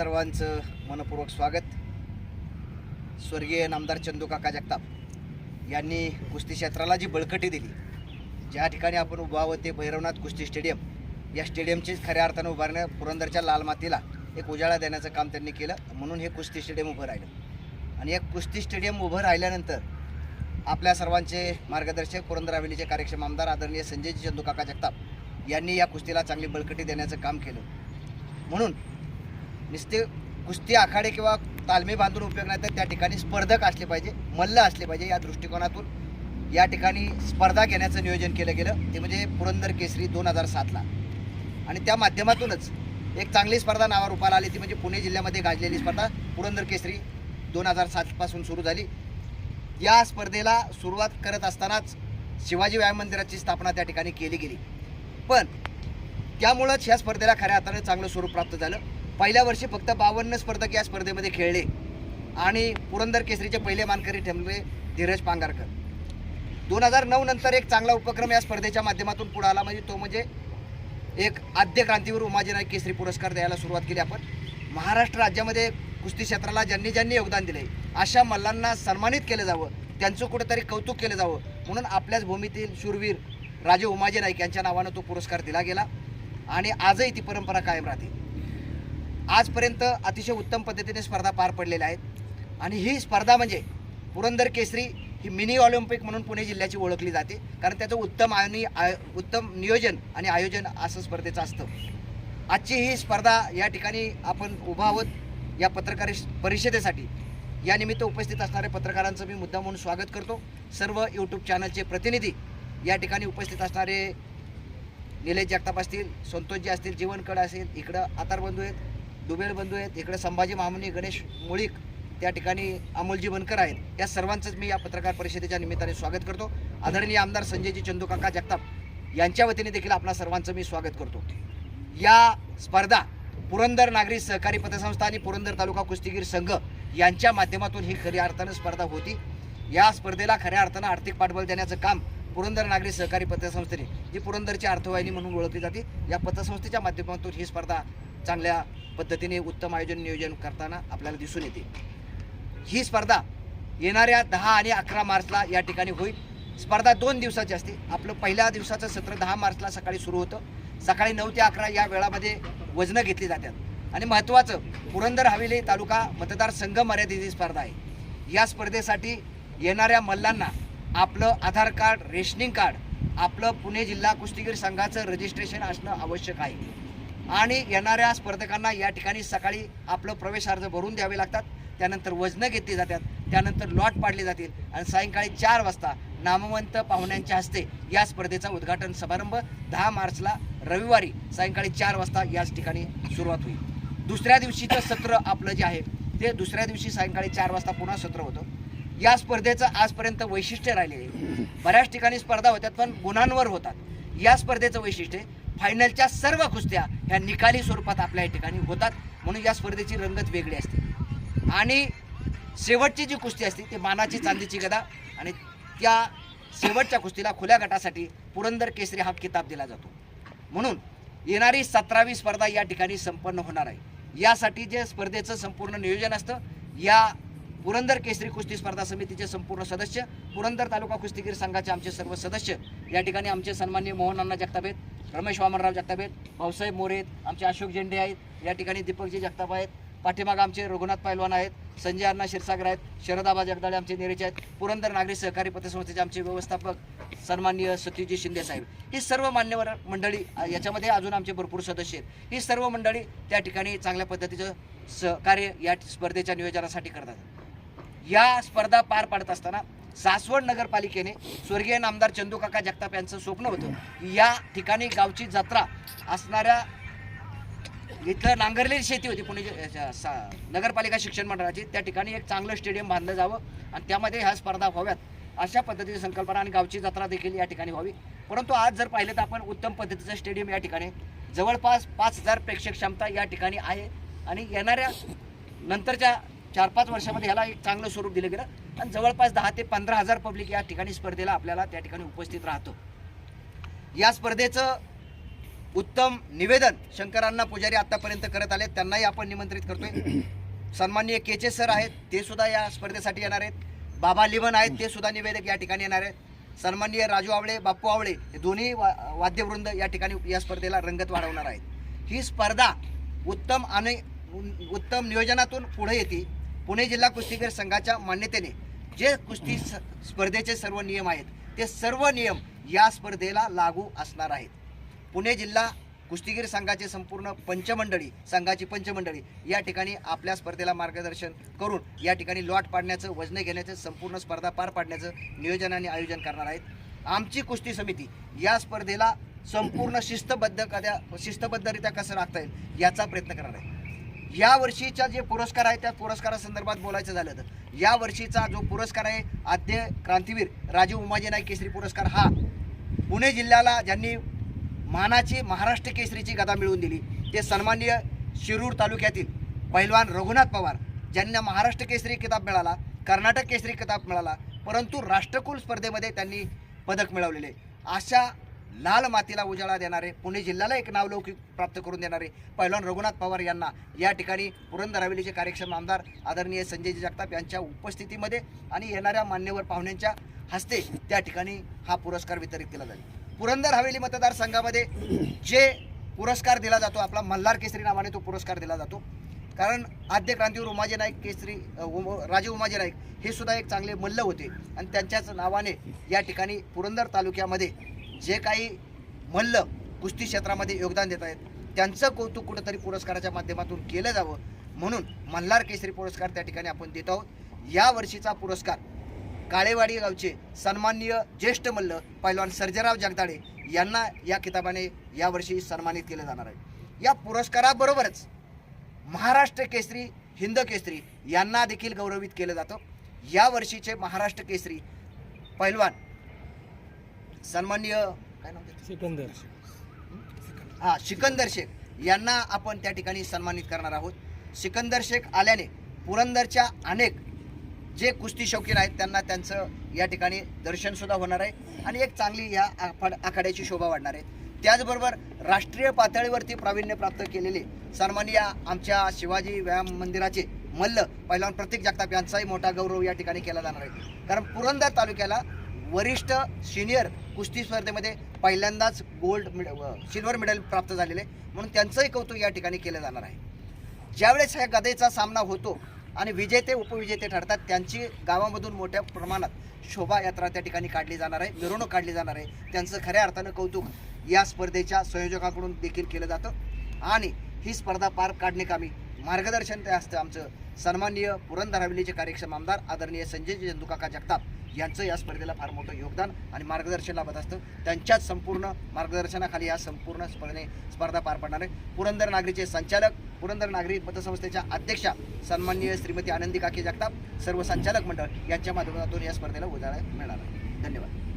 सर्वांचं मनपूर्वक स्वागत. स्वर्गीय नामदार चंदूकाका जगताप यांनी कुस्ती क्षेत्राला जी बळकटी दिली ज्या ठिकाणी आपण उभा आहोत ते भैरवनाथ कुस्ती स्टेडियम. या स्टेडियमचीच खऱ्या अर्थानं उभारण्या पुरंदरच्या लाल मातीला एक उजाळा देण्याचं काम त्यांनी केलं म्हणून हे कुस्ती स्टेडियम उभं राहिलं. आणि एक कुस्ती स्टेडियम उभं राहिल्यानंतर आपल्या सर्वांचे मार्गदर्शक पुरंदर हवेलीचे कार्यक्षम आमदार आदरणीय संजयजी चंदूकाका जगताप यांनी या कुस्तीला चांगली बळकटी देण्याचं काम केलं. म्हणून नुसते कुस्ती आखाडे किंवा तालमी बांधून उपयोग नाही तर त्या ठिकाणी स्पर्धक असले पाहिजे मल्ल असले पाहिजे या दृष्टिकोनातून. या ठिकाणी स्पर्धा घेण्याचं नियोजन केलं गेलं ते म्हणजे पुरंदर केसरी दोन हजार सातला. आणि त्या माध्यमातूनच एक चांगली स्पर्धा नावारूपाला आली ती म्हणजे पुणे जिल्ह्यामध्ये गाजलेली स्पर्धा पुरंदर केसरी दोन हजार सातपासून सुरू झाली. या स्पर्धेला सुरुवात करत असतानाच शिवाजी व्यायाम मंदिराची स्थापना त्या ठिकाणी केली गेली. पण त्यामुळंच ह्या स्पर्धेला खऱ्या अर्थाने चांगलं स्वरूप प्राप्त झालं. पहिल्या वर्षी फक्त बावन्न स्पर्धक या स्पर्धेमध्ये खेळले. आणि पुरंदर केसरीचे पहिले मानकरी ठरले धीरज पांगारकर. दोन हजार नऊ नंतर एक चांगला उपक्रम या स्पर्धेच्या माध्यमातून पुढे आला म्हणजे तो म्हणजे एक आद्य क्रांतीवर उमाजी नाईक केसरी पुरस्कार द्यायला सुरुवात केली आपण. महाराष्ट्र राज्यामध्ये कुस्ती क्षेत्राला ज्यांनी ज्यांनी योगदान दिले अशा मल्लांना सन्मानित केलं जावं त्यांचं कुठेतरी कौतुक केलं जावं म्हणून आपल्याच भूमीतील शूरवीर राजे उमाजी नाईक यांच्या नावानं तो पुरस्कार दिला गेला. आणि आजही ती परंपरा कायम राहते. आजपर्यंत अतिशय उत्तम पद्धतीने स्पर्धा पार पडलेल्या आहेत. आणि ही स्पर्धा म्हणजे पुरंदर केसरी ही मिनी ऑलिम्पिक म्हणून पुणे जिल्ह्याची ओळखली जाते. कारण त्याचं उत्तम आणि आय उत्तम नियोजन आणि आयोजन असं स्पर्धेचं असतं. आजची ही स्पर्धा या ठिकाणी आपण उभा आहोत. या पत्रकार परिषदेसाठी. या निमित्त उपस्थित असणाऱ्या पत्रकारांचं मी मुद्दा म्हणून स्वागत करतो. सर्व यूट्यूब चॅनलचे प्रतिनिधी या ठिकाणी उपस्थित असणारे निलेश जगताप असतील संतोषजी असतील जीवनकड असेल इकडं आतारबंधू आहेत. दुबेल बंधू आहेत इकडं संभाजी मामुनी गणेश मुळीक त्या ठिकाणी अमोलजी बनकर आहेत. या सर्वांचंच मी या पत्रकार परिषदेच्या निमित्ताने स्वागत करतो. आदरणीय आमदार संजयजी चंदूकाका जगताप यांच्या वतीने देखील आपणा सर्वांचं मी स्वागत करतो. या स्पर्धा पुरंदर नागरी सहकारी पतसंस्था आणि पुरंदर तालुका कुस्तीगीर संघ यांच्या माध्यमातून ही खऱ्या अर्थानं स्पर्धा होती. या स्पर्धेला खऱ्या अर्थानं आर्थिक पाठबळ देण्याचं काम पुरंदर नागरी सहकारी पतसंस्थेने जी पुरंदरची अर्थवाहिनी म्हणून ओळखली जाते या पतसंस्थेच्या माध्यमातून ही स्पर्धा चांगल्या पद्धतीने उत्तम आयोजन नियोजन करताना आपल्याला दिसून येते. ही स्पर्धा येणाऱ्या दहा आणि अकरा मार्चला या ठिकाणी होईल. स्पर्धा दोन दिवसाची असते. आपलं पहिल्या दिवसाचं सत्र दहा मार्चला सकाळी सुरू होतं. सकाळी नऊ ते अकरा या वेळामध्ये वजनं घेतली जातात. आणि महत्त्वाचं पुरंदर हवेली तालुका मतदारसंघ मर्यादित स्पर्धा आहे. या स्पर्धेसाठी येणाऱ्या मल्लांना आपलं आधार कार्ड रेशनिंग कार्ड आपलं पुणे जिल्हा कुस्तीगीर संघाचं रजिस्ट्रेशन असणं आवश्यक आहे. आणि येणाऱ्या स्पर्धकांना या ठिकाणी सकाळी आपलं प्रवेश अर्ज भरून द्यावे लागतात. त्यानंतर वजनं घेतली जातात. त्यानंतर लॉट पाडले जातील. आणि सायंकाळी चार वाजता नामवंत पाहुण्यांच्या हस्ते या स्पर्धेचा उद्घाटन समारंभ दहा मार्चला रविवारी सायंकाळी चार वाजता याच ठिकाणी सुरुवात होईल. दुसऱ्या दिवशीचं सत्र आपलं जे आहे ते दुसऱ्या दिवशी सायंकाळी चार वाजता पुन्हा सत्र होतं. या स्पर्धेचं आजपर्यंत वैशिष्ट्य राहिलेले आहे. बऱ्याच ठिकाणी स्पर्धा होतात पण गुणांवर होतात. या स्पर्धेचं वैशिष्ट्य फायनलच्या सर्व कुस्त्या ह्या निकाली स्वरूपात आपल्या या ठिकाणी होतात. म्हणून या स्पर्धेची रंगत वेगळी असते. आणि शेवटची जी कुस्ती असते ती मानाची चांदीची गदा. आणि त्या शेवटच्या कुस्तीला खुल्या गटासाठी पुरंदर केसरी हा किताब दिला जातो. म्हणून येणारी सतरावी स्पर्धा या ठिकाणी संपन्न होणार आहे. यासाठी जे स्पर्धेचं संपूर्ण नियोजन असतं या पुरंदर केसरी कुस्ती स्पर्धा समितीचे संपूर्ण सदस्य पुरंदर तालुका कुस्तीगीर संघाचे आमचे सर्व सदस्य या ठिकाणी आमचे सन्मान्य मोहन अण्णा जगताप आहेत. रमेश वामनराव जगताप आहेत भाऊसाहेब मोरे आहेत आमचे अशोक झेंडे आहेत या ठिकाणी दीपकजी जगताप आहेत पाठीमाग आमचे रघुनाथ पैलवान आहेत संजय अण्णा क्षीरसागर आहेत शरदाबा जगदाळे आमचे नेरेचे आहेत पुरंदर नागरी सहकारी पतसंस्थेचे आमचे व्यवस्थापक सन्माननीय सतीजी शिंदे साहेब. ही सर्व मान्यवर मंडळी याच्यामध्ये अजून आमचे भरपूर सदस्य आहेत. ही सर्व मंडळी त्या ठिकाणी चांगल्या पद्धतीचं सहकार्य या स्पर्धेच्या नियोजनासाठी करतात. या स्पर्धा पार पाडत असताना सासवड नगरपालिकेने स्वर्गीय नामदार चंदूकाका जगताप यांचं स्वप्न होतं की या ठिकाणी गावची जत्रा असणाऱ्या इथं नांगरलेली शेती होती पुणे सा- नगरपालिका शिक्षण मंडळाची. त्या ठिकाणी एक चांगलं स्टेडियम बांधलं जावं आणि त्यामध्ये ह्या स्पर्धा व्हाव्यात अशा पद्धतीची संकल्पना आणि गावची जत्रा देखील या ठिकाणी व्हावी. परंतु आज जर पाहिलं तर आपण उत्तम पद्धतीचं स्टेडियम या ठिकाणी जवळपास पाच हजार प्रेक्षक क्षमता या ठिकाणी आहे. आणि येणाऱ्या नंतरच्या चार पाच वर्षामध्ये ह्याला एक चांगलं स्वरूप दिलं गेलं आणि जवळपास दहा ते पंधरा हजार पब्लिक या ठिकाणी स्पर्धेला आपल्याला त्या ठिकाणी उपस्थित राहतो. या स्पर्धेचं उत्तम निवेदन शंकरांना पुजारी आतापर्यंत करत आले त्यांनाही आपण निमंत्रित करतोय. सन्माननीय केचे सर आहेत ते सुद्धा या स्पर्धेसाठी येणार आहेत. बाबा लिवन आहेत ते सुद्धा निवेदक या ठिकाणी येणार आहेत. सन्माननीय राजू आवळे बाप्पू आवळे हे दोन्ही वा वाद्यवृंद या ठिकाणी या स्पर्धेला रंगत वाढवणार आहेत. ही स्पर्धा उत्तम आणि उत्तम नियोजनातून पुढे येते. पुणे जिल्हा कुस्तीगीर संघाच्या मान्यतेने जे कुस्ती स- स्पर्धेचे सर्व नियम आहेत ते सर्व नियम या स्पर्धेला लागू असणार आहेत. पुणे जिल्हा कुस्तीगीर संघाचे संपूर्ण पंचमंडळी संघाची पंचमंडळी या ठिकाणी आपल्या स्पर्धेला मार्गदर्शन करून या ठिकाणी लॉट पाडण्याचं वजने घेण्याचं संपूर्ण स्पर्धा पार पाडण्याचं नियोजन आणि आयोजन करणार आहेत. आमची कुस्ती समिती या स्पर्धेला संपूर्ण शिस्तबद्ध कद्या शिस्तबद्धरित्या कसं राखता येईल याचा प्रयत्न करणार आहे. या वर्षीचा जे पुरस्कार आहे त्या पुरस्कारासंदर्भात बोलायचं झालं तर. या वर्षीचा जो पुरस्कार आहे आद्य क्रांतीवीर राजीव उमाजी नाईक केसरी पुरस्कार हा पुणे जिल्ह्याला ज्यांनी मानाची महाराष्ट्र केसरीची गदा मिळवून दिली ते सन्माननीय शिरूर तालुक्यातील पैलवान रघुनाथ पवार ज्यांना महाराष्ट्र केसरी किताब मिळाला कर्नाटक केसरी किताब मिळाला परंतु राष्ट्रकुल स्पर्धेमध्ये त्यांनी पदक मिळवलेले. अशा लाल मातीला उजाळा देणारे पुणे जिल्ह्याला एक नावलौकिक प्राप्त करून देणारे पैलवान रघुनाथ पवार यांना या ठिकाणी पुरंदर हवेलीचे कार्यक्षम आमदार आदरणीय संजयजी जगताप यांच्या उपस्थितीमध्ये आणि येणाऱ्या मान्यवर पाहुण्यांच्या हस्ते त्या ठिकाणी हा पुरस्कार वितरित केला जाईल. पुरंदर हवेली मतदारसंघामध्ये जे पुरस्कार दिला जातो आपला मल्हार केसरी नावाने तो पुरस्कार दिला जातो. कारण आद्य क्रांतीवर उमाजी नाईक केसरी उम- राजे उमाजी नाईक हे सुद्धा एक चांगले मल्ल होते. आणि त्यांच्याच नावाने या ठिकाणी पुरंदर तालुक्यामध्ये जे काही मल्ल कुस्ती क्षेत्रामध्ये योगदान देत आहेत त्यांचं कौतुक कुठंतरी पुरस्काराच्या माध्यमातून केलं जावं म्हणून मल्हार केसरी पुरस्कार त्या ठिकाणी आपण देत आहोत. या वर्षीचा पुरस्कार काळेवाडी गावचे सन्माननीय ज्येष्ठ मल्ल पैलवान सर्जेराव जगदाळे यांना या किताबाने यावर्षी सन्मानित केलं जाणार आहे. या पुरस्काराबरोबरच महाराष्ट्र केसरी हिंद केसरी यांना देखील गौरवित केलं जातं. या वर्षीचे महाराष्ट्र केसरी पैलवान काय नाव त्याचं? सिकंदर. हा? सिकंदर शेख. यांना आपण त्या ठिकाणी सन्मानित करणार आहोत. सिकंदर शेख आल्याने पुरंदरच्या अनेक जे कुस्ती शौकीन आहेत त्यांना त्यांचं या ठिकाणी दर्शन सुद्धा होणार आहे. आणि एक चांगली या आखाड आखाड्याची शोभा वाढणार आहे. त्याचबरोबर राष्ट्रीय पातळीवरती प्रावीण्य प्राप्त केलेले सन्माननीय आमच्या शिवाजी व्यायाम मंदिराचे मल्ल पैलवान प्रतीक जगताप यांचाही मोठा गौरव या ठिकाणी केला जाणार आहे. कारण पुरंदर तालुक्याला वरिष्ठ सिनियर कुस्ती स्पर्धेमध्ये पहिल्यांदाच गोल्ड मिड सिल्वर मेडल प्राप्त झालेले म्हणून त्यांचंही कौतुक या ठिकाणी केलं जाणार आहे. ज्यावेळेस ह्या गदेचा सामना होतो आणि विजेते उपविजेते ठरतात त्यांची गावामधून मोठ्या प्रमाणात शोभायात्रा त्या ठिकाणी काढली जाणार आहे मिरवणूक काढली जाणार आहे. त्यांचं खऱ्या अर्थानं कौतुक या स्पर्धेच्या संयोजकाकडून देखील केलं जातं. आणि ही स्पर्धा पार काढणे कामी मार्गदर्शन ते असतं आमचं. सन्माननीय पुरंदर हवेलीचे कार्यक्षम आमदार आदरणीय संजय जंदुकाका जगताप यांचं या स्पर्धेला फार मोठं योगदान आणि मार्गदर्शन लाभत असतं. त्यांच्याच संपूर्ण मार्गदर्शनाखाली या संपूर्ण स्पर्धे स्पर्धा पार पडणार आहे. पुरंदर नागरीचे संचालक पुरंदर नागरी पतसंस्थेच्या अध्यक्षा सन्माननीय श्रीमती आनंदी काकी जगताप सर्व संचालक मंडळ यांच्या माध्यमातून या स्पर्धेला उजाळा मिळणार आहे धन्यवाद.